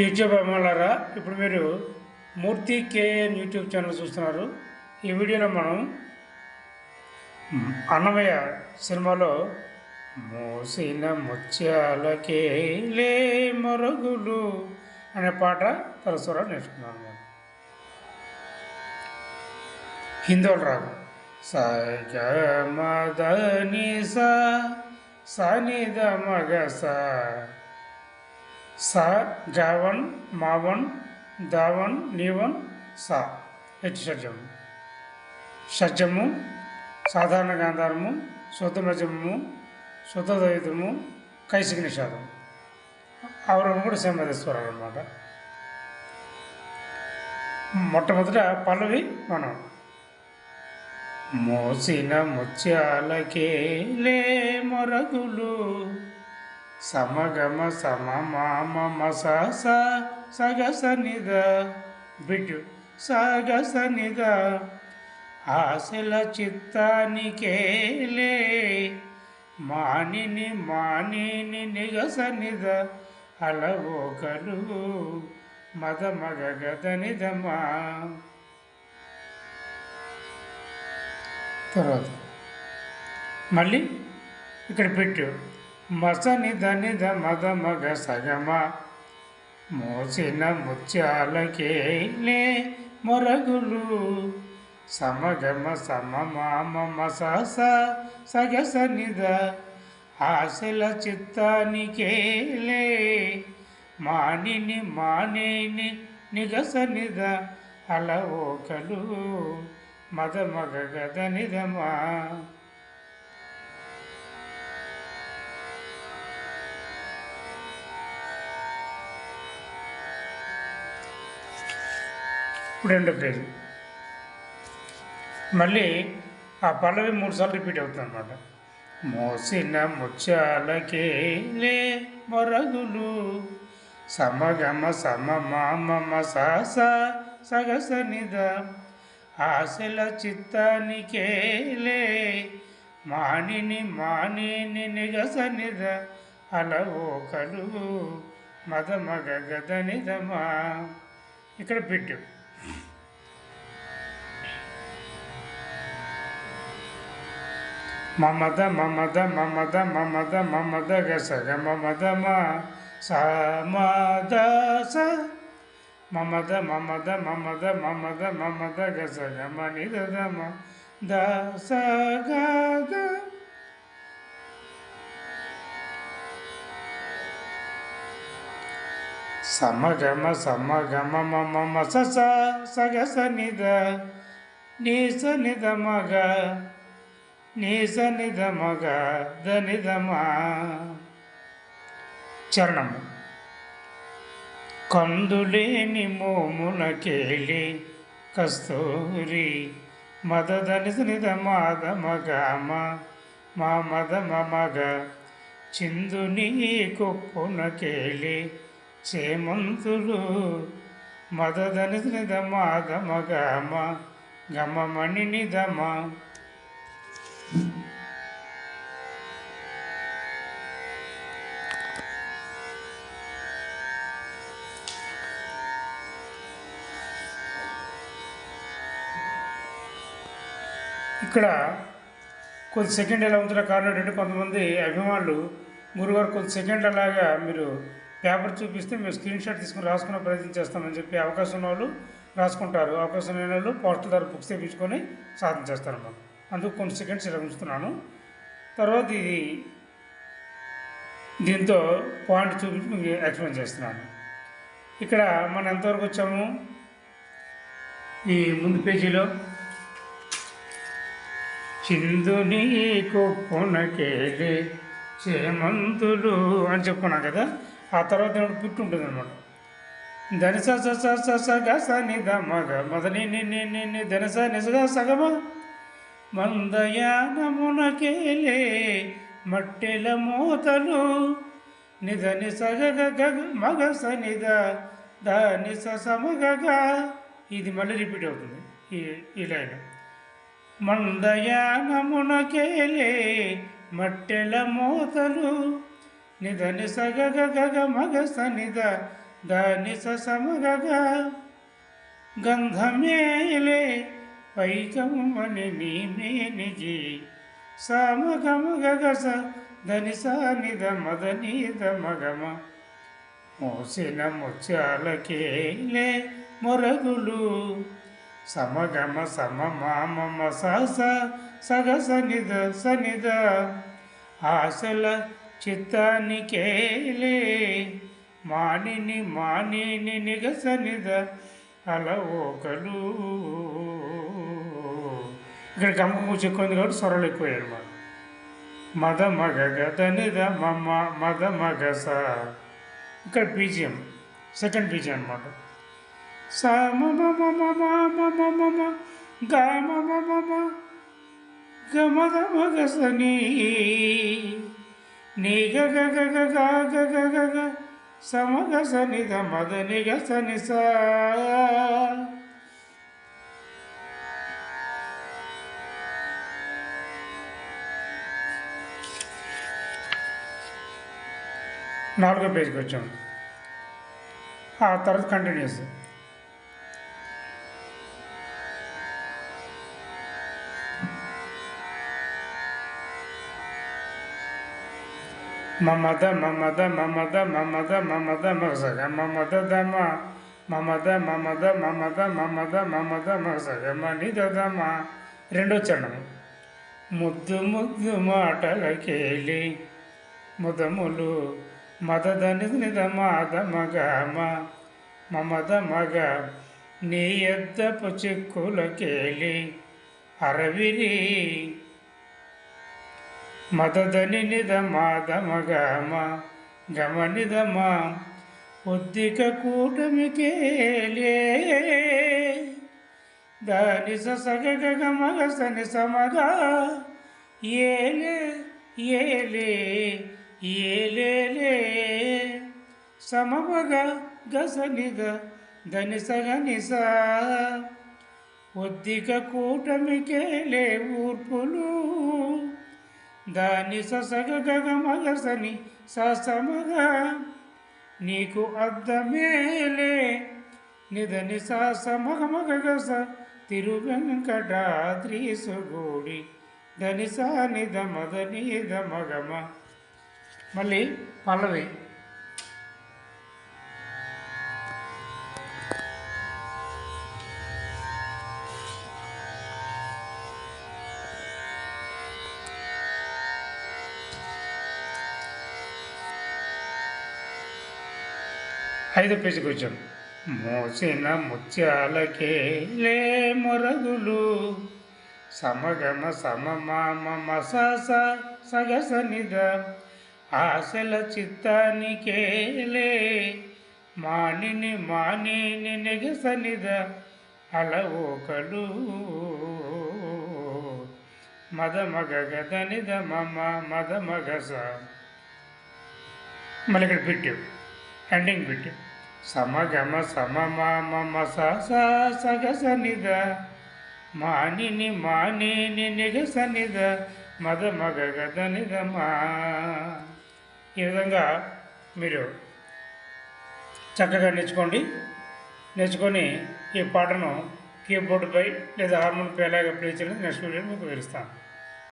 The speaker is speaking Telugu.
యూట్యూబ్ అమ్మాలారా ఇప్పుడు మీరు మూర్తి కేఎన్ యూట్యూబ్ ఛానల్ చూస్తున్నారు. ఈ వీడియోలో మనం అన్నమయ్య సినిమాలో మోసిన ముత్యాలకే లే మరుగులు అనే పాట తలసూరా నేర్చుకున్నాను నేను హిందోల్ రాగు సగ మదని స సనిద మగ స సా గవన్ మావన్ దావన్ నీవన్ సా. ఎట్టి షడ్జము. షడ్జము సాధారణ గాంధారము శుద్ధమజము శుద్ధద్వైతము కైసిక నిషాదం ఆవరణ కూడా సంబంధిస్తారు అనమాట మొట్టమొదట పల్లవి మనం. మోసిన ముత్యాలకే లే మొరగులు సమగమ సమ మామ మస స సగస నిద. బిటు సగస నిద. ఆశల చిత్తానికేలే. మానిని మానిని నిగస నిద. అలవోకలు మద మగ గద నిదమా తర్వాత మళ్ళీ ఇక్కడ పెట్టు. మస నిధ నిధ మద మగ సగమ మోసిన ముత్యాలకేలే మొరగులు. సమగమ సమమామ సహస సగస నిధ ఆశల చిత్తానికేలే మానిని మానేని నిగస నిధ అలవోకలు మద మగ గద నిధమా రెండో పేరు మళ్ళీ ఆ పల్లవి మూడుసార్లు రిపీట్ అవుతుంది అనమాట మోసిన ముత్యాలకే లే మొరగులు సమగమ సమ మామ సహస సగస నిద ఆశల చిత్తానికేలే మానిని మానిని నిగస నిద అలవోకలు మద మగ గద నిదమా. ఇక్కడ పెట్టు. మమద మమద మమద మమద మమద గసగ మమద మా సమద స. మమద మమద మమద మమద మమద గసగ మని దమ ద స గ సమగమ సమగమ మమ మస స స గ స నిద మగ స నిద మగ ద నిద దనిధమా చరణము కందులేని మోమునకేలి కస్తూరి మదదని నిద మా మద మగ. చిందు నీ కొప్పునకేలి చేమంతులు మదదని నిద గమమణి నిదమ ఇక్కడ కొద్ది సెకండ్ ఎలా ఉంటుందో కారణం ఏంటంటే కొంతమంది అభిమానులు గురుగారు కొద్ది సెకండ్ అలాగా మీరు పేపర్ చూపిస్తే మేము స్క్రీన్ షాట్ తీసుకుని రాసుకునే ప్రయత్నం చేస్తామని చెప్పి అవకాశం ఉన్న వాళ్ళు రాసుకుంటారు. అవకాశం లేని వాళ్ళు పోస్టల్ ద్వారా బుక్స్ తెప్పించుకొని సాధన చేస్తారన్నమాట. అందుకు కొన్ని సెకండ్స్ ఇలా ఉంచుతున్నాను తర్వాత ఇది దీంతో పాయింట్ చూపించి మీకు ఎక్స్ప్లెయిన్ చేస్తున్నాను. ఇక్కడ మనం ఎంతవరకు వచ్చాము? ఈ ముందు పేజీలో చిందుని కొప్పునకేలి చేమంతులు అని చెప్పుకున్నాం కదా ఆ తర్వాత ఏమిటి పుట్టి ఉంటుంది అనమాట ధనస స స స గ స ని ద మగ మదని ధనస నిజగా సగమా మందయానమునకేలే మట్టెల మూతలు. నిధని సగగ మగ నిద దాని సమగగ ఇది మళ్ళీ రిపీట్ అవుతుంది ఈ ఈ లైన్. మందయానమునకేలే మట్టెల మూతలు. నిధని సగగగ మగస నిద దాని సమగగా గంధమేలే పైకమ్మని నీమేనిజి సామగమగస ధని సానిద మదనీద మగమ మోసిన ముత్యాలకేలే మొరగులు సమగమ సమమామ సహస సగ సనిద సనిద ఆశల చిత్తానికేలే మానిని మానిని నిగసనిద అలవోకలు ఇక్కడ గమకము ఎక్కువ ఉంది కాబట్టి స్వరాలు ఎక్కువయ్యారు అన్నమాట మద మగ గదనిద మమ్మ మద మగ స ఇక్కడ బీజియం సెకండ్ బీజియం అనమాట స మమ మమ మమ మమ మమ గ మమ మమ గ మద మగసని నీ గ గ గ గ గ గ గ గ గ సమగ సని మదని గని నాలుగో పేజ్కి వచ్చాము ఆ తర్వాత కంటిన్యూస్ మమద మమద మమద మమద మమద మగసగ మమద దమ మమద మమద మమద మమద మమద మగసగ మణి దమ రెండో చరణము ముద్దు ముద్దు మాటలకేలి. ముదములు మదదని నిద మాద మమద మగ నీ ఎద్దపు చిక్కులకేలి. అరవిరి మదదని నిధమా దమగమ గమనిధమా ఒద్దిక కూటమికేలే దాని సగగమగ సని సమగ ఏలే ఏలే ఏలేలే. సమమగ గసనిద దని సగనిస ఒద్దిక కూటమికేలే ఊర్పులు. దాని ససగ గగమగసని ససమగా. నీకు అద్దమేలే నిదని సాసమగమగస తిరువెంకటాద్రీసుగూడి ధని సా నిధమగమ. మళ్ళీ పల్లవి. ఐదో పేజీకి వచ్చాం మోసిన ముత్యాలకే లే మొరగులు. సమగమ సమమామ మసస సగసనిద. ఆశల చిత్తానికేలే మానిని మానిని నెగసనిద. అలవోకలు మద మగ గదనిద మమ మద మగస మళ్ళీ ఇక్కడ పెట్టు. ఎండింగ్ పెట్టు సమగమ సమమామ సస సగసనిద మానిని మానిని నిగసనిద మద మగ గదనిద ఈ విధంగా మీరు చక్కగా నేర్చుకోండి. నేర్చుకొని ఈ పాటను కీబోర్డుపై లేదా హార్మోన్ పేలాగా ప్లే చేయడం నెక్స్ట్ వీడియో మీకు వివరిస్తాను.